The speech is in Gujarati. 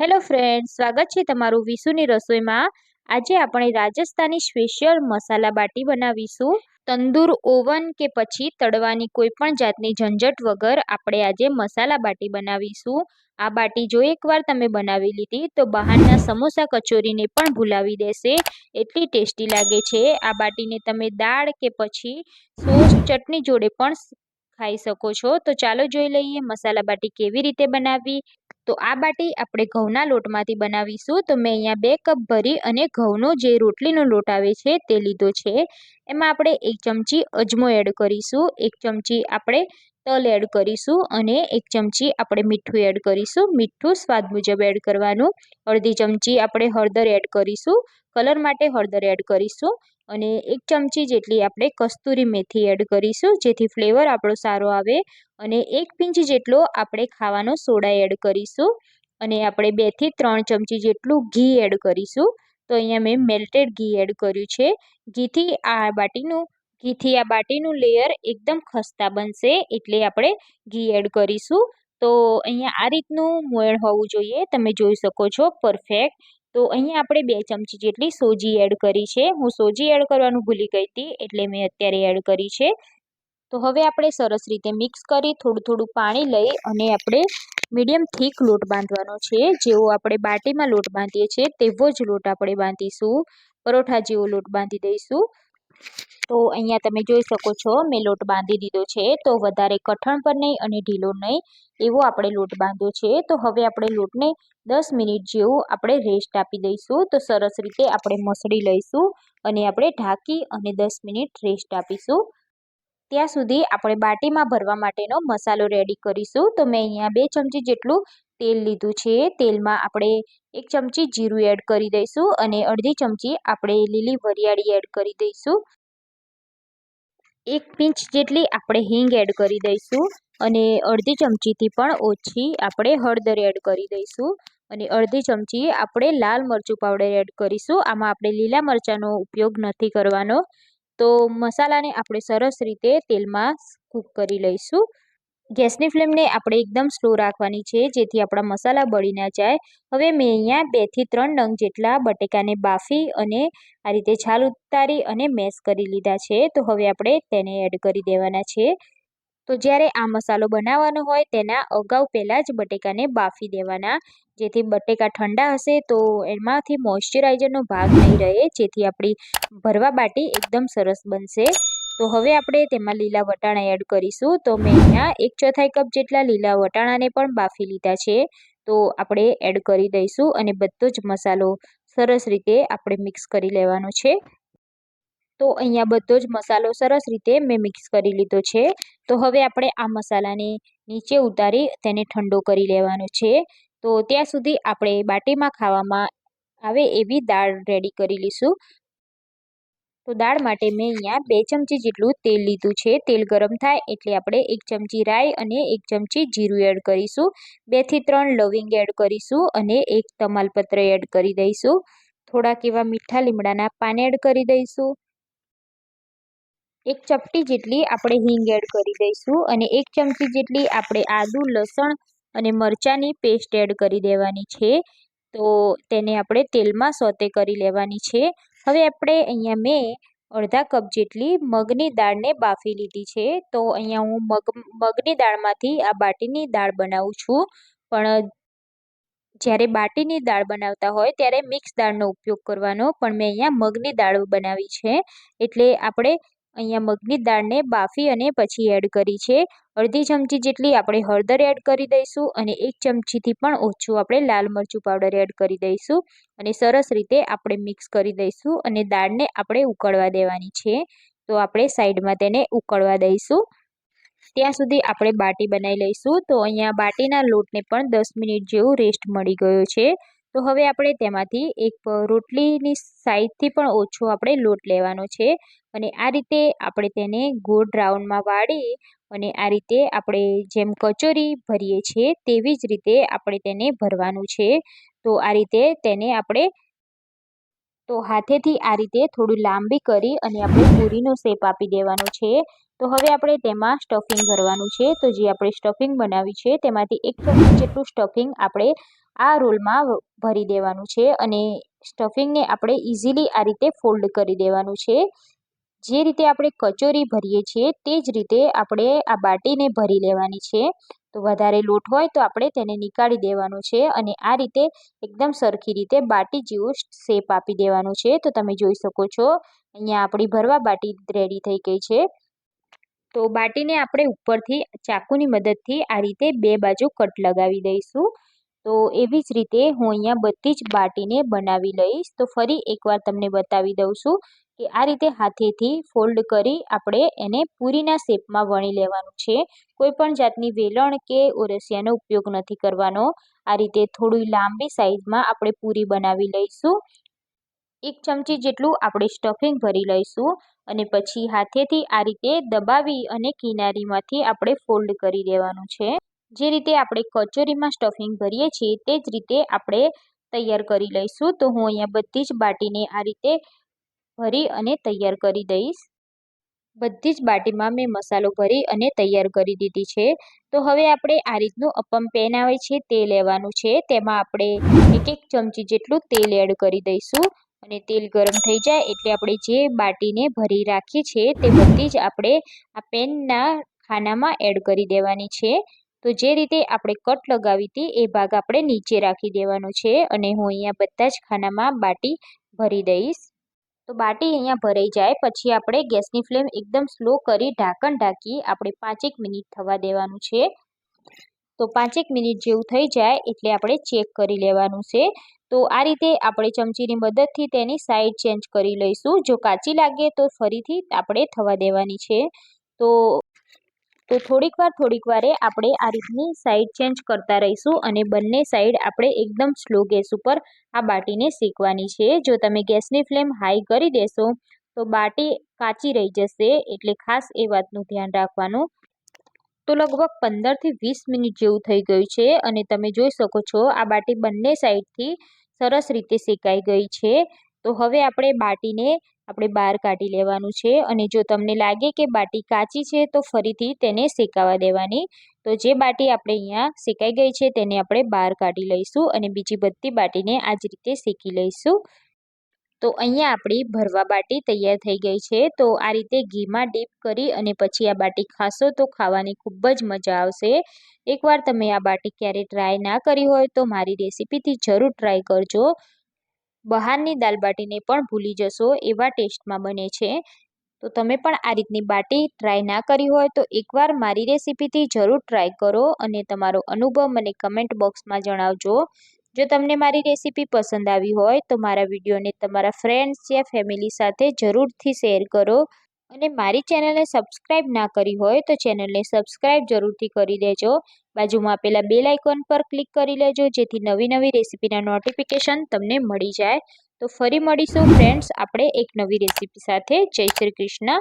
હેલો ફ્રેન્ડ સ્વાગત છે તમારું વિસુની રસોઈમાં. આજે આપણે રાજસ્થાની સ્પેશિયલ મસાલા બાટી બનાવીશું. તંદૂર ઓવન કે પછી તળવાની કોઈ પણ જાતની ઝંઝટ વગર આપણે આજે મસાલા બાટી બનાવીશું. આ બાટી જો એકવાર તમે બનાવી લીધી તો બહારના સમોસા કચોરીને પણ ભૂલાવી દેશે. એટલી ટેસ્ટી લાગે છે. આ બાટીને તમે દાળ કે પછી સોસ, ચટણી જોડે પણ ખાઈ શકો છો. તો ચાલો જોઈ લઈએ મસાલા બાટી કેવી રીતે બનાવવી. તો આ બાટી આપણે ઘઉંના લોટમાંથી બનાવીશું. તો મેં અહીંયા બે કપ ભરી અને ઘઉંનો જે રોટલીનો લોટ આવે છે તે લીધો છે. એમાં આપણે એક ચમચી અજમો એડ કરીશું. એક ચમચી આપણે તલ એડ કરીશું અને એક ચમચી આપણે મીઠું એડ કરીશું. મીઠું સ્વાદ મુજબ એડ કરવાનું. અડધી ચમચી આપણે હળદર એડ કરીશું. કલર માટે હળદર એડ કરીશું. અને એક ચમચી જેટલી આપણે કસ્તુરી મેથી એડ કરીશું, જેથી ફ્લેવર આપણો સારો આવે. અને એક પિંચ જેટલો આપણે ખાવાનો સોડા એડ કરીશું. અને આપણે બેથી ત્રણ ચમચી જેટલું ઘી એડ કરીશું. તો અહીંયા મેં મેલ્ટેડ ઘી એડ કર્યું છે. ઘીથી આ બાટીનું, ઘીથી આ બાટીનું લેયર એકદમ ખસ્તા બનશે એટલે આપણે ઘી એડ કરીશું. તો અહીંયા આ રીતનું મોયણ હોવું જોઈએ. તમે જોઈ શકો છો, પરફેક્ટ. તો અહીંયા આપણે બે ચમચી જેટલી સોજી એડ કરી છે. હું સોજી એડ કરવાનું ભૂલી ગઈ હતી એટલે મેં અત્યારે એડ કરી છે. તો હવે આપણે સરસ રીતે મિક્સ કરી થોડું થોડું પાણી લઈ અને આપણે મીડિયમ થીક લોટ બાંધવાનો છે. જેવો આપણે બાટીમાં લોટ બાંધીએ છીએ તેવો જ લોટ આપણે બાંધીશું. પરોઠા જેવો લોટ બાંધી દઈશું. તો અહીંયા તમે જોઈ શકો છો, મેં લોટ બાંધી દીધો છે, તો વધારે કઠણ પર નહીં અને ઢીલો નહીં, એવો આપણે લોટ બાંધ્યો છે. તો હવે આપણે લોટને દસ મિનિટ જેવું આપણે રેસ્ટ આપી દઈશું. તો સરસ રીતે આપણે મસળી લઈશું અને આપણે ઢાંકી અને દસ મિનિટ રેસ્ટ આપીશું. ત્યાં સુધી આપણે બાટીમાં ભરવા માટેનો મસાલો રેડી કરીશું. તો મેં અહીંયા બે ચમચી જેટલું તેલ લીધું છે. તેલમાં આપણે એક ચમચી જીરું એડ કરી દઈશું અને અડધી ચમચી આપણે લીલી વરિયાળી એડ કરી દઈશું. એક પિંચ જેટલી આપણે હિંગ એડ કરી દઈશું અને અડધી ચમચીથી પણ ઓછી આપણે હળદર એડ કરી દઈશું અને અડધી ચમચી આપણે લાલ મરચું પાવડર એડ કરીશું. આમાં આપણે લીલા મરચાંનો ઉપયોગ નથી કરવાનો. તો મસાલાને આપણે સરસ રીતે તેલમાં કૂક કરી લઈશું. ગેસની ફ્લેમને આપણે એકદમ સ્લો રાખવાની છે, જેથી આપણા મસાલા બળી ના જાય. હવે મેં અહીંયા બેથી ત્રણ નંગ જેટલા બટેકાને બાફી અને આ રીતે છાલ ઉતારી અને મેશ કરી લીધા છે. તો હવે આપણે તેને એડ કરી દેવાના છે. તો જ્યારે આ મસાલો બનાવવાનો હોય, તેના અગાઉ પહેલાં જ બટેકાને બાફી દેવાના. જેથી બટેકા ઠંડા હશે, તો એમાંથી મોઇશ્ચરાઇઝરનો ભાગ નહીં રહે, જેથી આપણી ભરવા બાટી એકદમ સરસ બનશે. તો હવે આપણે તેમાં લીલા વટાણા એડ કરીશું. તો મેં અહીંયા એક ચોથાઈ કપ જેટલા લીલા વટાણાને પણ બાફી લીધા છે. તો આપણે એડ કરી દઈશું અને બધો જ મસાલો સરસ રીતે આપણે મિક્સ કરી લેવાનો છે. તો અહીંયા બધો જ મસાલો સરસ રીતે મેં મિક્સ કરી લીધો છે. તો હવે આપણે આ મસાલાને નીચે ઉતારી તેને ઠંડો કરી લેવાનો છે. તો ત્યાં સુધી આપણે બાટીમાં ખાવામાં આવે એવી દાળ રેડી કરી લઈશું. તો દાળ માટે મેં અહીંયા બે ચમચી જેટલું તેલ લીધું છે. તેલ ગરમ થાય એટલે આપણે એક ચમચી રાઈ અને એક ચમચી જીરું એડ કરીશું. બેથી ત્રણ લવિંગ એડ કરીશું અને એક તમાલપત્ર એડ કરી દઈશું. થોડાક એવા મીઠા લીમડાના પાન એડ કરી દઈશું. એક ચપટી જેટલી આપણે હિંગ એડ કરી દઈશું અને એક ચમચી જેટલી આપણે આદુ, લસણ અને મરચાંની પેસ્ટ એડ કરી દેવાની છે. તો તેને આપણે તેલમાં સોતે કરી લેવાની છે. હવે આપણે અહીંયા મેં અડધા કપ જેટલી મગની દાળને બાફી લીધી છે. તો અહીંયા હું મગ, મગની દાળમાંથી આ બાટીની દાળ બનાવું છું. પણ જ્યારે બાટીની દાળ બનાવતા હોય ત્યારે મિક્સ દાળનો ઉપયોગ કરવાનો. પણ મેં અહીંયા મગની દાળ બનાવી છે. એટલે આપણે અહીંયા મગની દાળને બાફી અને પછી એડ કરી છે. અડધી ચમચી જેટલી આપણે હળદર એડ કરી દઈશું અને એક ચમચીથી પણ ઓછું આપણે લાલ મરચું પાવડર એડ કરી દઈશું અને સરસ રીતે આપણે મિક્સ કરી દઈશું અને દાળને આપણે ઉકળવા દેવાની છે. તો આપણે સાઈડમાં તેને ઉકળવા દઈશું. ત્યાં સુધી આપણે બાટી બનાવી લઈશું. તો અહીંયા બાટીના લોટને પણ દસ મિનિટ જેવું રેસ્ટ મળી ગયો છે. તો હવે આપણે તેમાંથી એક રોટલીની સાઈઝથી પણ ઓછો આપણે લોટ લેવાનો છે અને આ રીતે આપણે તેને ગોળ રાઉન્ડમાં વાળી અને આ રીતે આપણે જેમ કચોરી ભરીએ છીએ તેવી જ રીતે આપણે તેને ભરવાનું છે. તો આ રીતે તેને આપણે તો હાથેથી આ રીતે થોડું લાંબી કરી અને આપણે પૂરીનો શેપ આપી દેવાનો છે. તો હવે આપણે તેમાં સ્ટફિંગ ભરવાનું છે. તો જે આપણે સ્ટફિંગ બનાવી છે તેમાંથી એક ચમચી જેટલું સ્ટફિંગ આપણે આ રોલમાં ભરી દેવાનું છે અને સ્ટફિંગને આપણે ઇઝીલી આ રીતે ફોલ્ડ કરી દેવાનું છે. જે રીતે આપણે કચોરી ભરીએ છીએ તે જ રીતે આપણે આ બાટીને ભરી લેવાની છે. તો વધારે લોટ હોય તો આપણે તેને નીકાળી દેવાનો છે અને આ રીતે એકદમ સરખી રીતે બાટી જેવો શેપ આપી દેવાનો છે. તો તમે જોઈ શકો છો, અહીંયા આપણી ભરવા બાટી રેડી થઈ ગઈ છે. તો બાટીને આપણે ઉપરથી, ચાકુની મદદથી આ રીતે બે બાજુ કટ લગાવી દઈશું. તો એવી જ રીતે હું અહીંયા બધી જ બાટીને બનાવી લઈશ. તો ફરી એકવાર તમને બતાવી દઉં છું. કે આ રીતે હાથેથી ફોલ્ડ કરી આપણે એને પૂરીના શેપમાં વણી લેવાનું છે. કોઈ પણ જાતની વેલણ કે ઓરસિયાનો ઉપયોગ નથી કરવાનો. આ રીતે થોડી લાંબી સાઈઝમાં આપણે પૂરી બનાવી લઈશું. એક ચમચી જેટલું આપણે સ્ટફિંગ ભરી લઈશું અને પછી હાથેથી આ રીતે દબાવી અને કિનારીમાંથી આપણે ફોલ્ડ કરી દેવાનું છે. જે રીતે આપણે કચોરીમાં સ્ટફિંગ ભરીએ છીએ તે જ રીતે આપણે તૈયાર કરી લઈશું. તો હું અહીંયા બધી જ બાટીને આ રીતે ભરી અને તૈયાર કરી દઈશ. બધી જ બાટીમાં મેં મસાલો ભરી અને તૈયાર કરી દીધી છે. તો હવે આપણે આ રીતનું અપમ પેન આવે છે તે લેવાનું છે. તેમાં આપણે એક એક ચમચી જેટલું તેલ એડ કરી દઈશું. અને તેલ ગરમ થઈ જાય એટલે આપણે જે બાટીને ભરી રાખી છે તે બધી જ આપણે આ પેનના ખાનામાં એડ કરી દેવાની છે. તો જે રીતે આપણે કટ લગાવી હતી એ ભાગ આપણે નીચે રાખી દેવાનો છે અને હું અહીંયા બધા જ ખાનામાં બાટી ભરી દઈશ. તો બાટી અહીંયા ભરાઈ જાય. પછી આપણે ગેસની ફ્લેમ એકદમ સ્લો કરી ઢાંકણ ઢાંકી આપણે પાંચેક મિનિટ થવા દેવાનું છે. તો પાંચેક મિનિટ જેવું થઈ જાય એટલે આપણે ચેક કરી લેવાનું છે. તો આ રીતે આપણે ચમચીની મદદથી તેની સાઈડ ચેન્જ કરી લઈશું. જો કાચી લાગે તો ફરીથી આપણે થવા દેવાની છે. તો તો થોડીક વાર, થોડીક વારે આપણે આ રીતની સાઈડ ચેન્જ કરતા રહીશું અને બંને સાઈડ આપણે એકદમ સ્લો ગેસ ઉપર આ બાટીને શેકવાની છે. જો તમે ગેસની ફ્લેમ હાઈ કરી દેશો, તો બાટી કાચી રહી જશે. એટલે ખાસ એ વાતનું ધ્યાન રાખવાનું. તો લગભગ પંદરથી વીસ મિનિટ જેવું થઈ ગયું છે અને તમે જોઈ શકો છો આ બાટી બંને સાઈડથી સરસ રીતે શેકાઈ ગઈ છે. તો હવે આપણે બાટીને આપણે બહાર કાઢી લેવાનું છે અને જો તમને લાગે કે બાટી કાચી છે તો ફરીથી તેને શેકાવા દેવાની. તો જે બાટી આપણે અહીંયા શેકાઈ ગઈ છે તેને આપણે બહાર કાઢી લઈશું અને બીજી બધી બાટીને આ જ રીતે શેકી લઈશું. તો અહીંયા આપણી ભરવા બાટી તૈયાર થઈ ગઈ છે. તો આ રીતે ઘીમાં ડીપ કરી અને પછી આ બાટી ખાશો તો ખાવાની ખૂબ જ મજા આવશે. એકવાર તમે આ બાટી ક્યારે ટ્રાય ના કરી હોય તો મારી રેસીપીથી જરૂર ટ્રાય કરજો. બહારની દાલ બાટીને પણ ભૂલી જશો એવા ટેસ્ટમાં બને છે. તો તમે પણ આ રીતની બાટી ટ્રાય ના કરી હોય તો એકવાર મારી રેસીપીથી જરૂર ટ્રાય કરો અને તમારો અનુભવ મને કમેન્ટ બોક્સમાં જણાવજો. જો તમને મારી રેસીપી પસંદ આવી હોય તો મારા વિડીયોને તમારા ફ્રેન્ડ્સ યા ફેમિલી સાથે જરૂરથી શેર કરો. અને મારી ચેનલને સબસ્ક્રાઈબ ના કરી હોય તો ચેનલને સબસ્ક્રાઈબ જરૂરથી કરી દેજો. બાજુમાં આપેલા બેલ આઇકોન પર ક્લિક કરી લેજો, જેથી નવી નવી રેસીપીના નોટિફિકેશન તમને મળી જાય. તો ફરી મળીશું, ફ્રેન્ડ્સ, આપણે એક નવી રેસીપી સાથે. જય શ્રી કૃષ્ણ.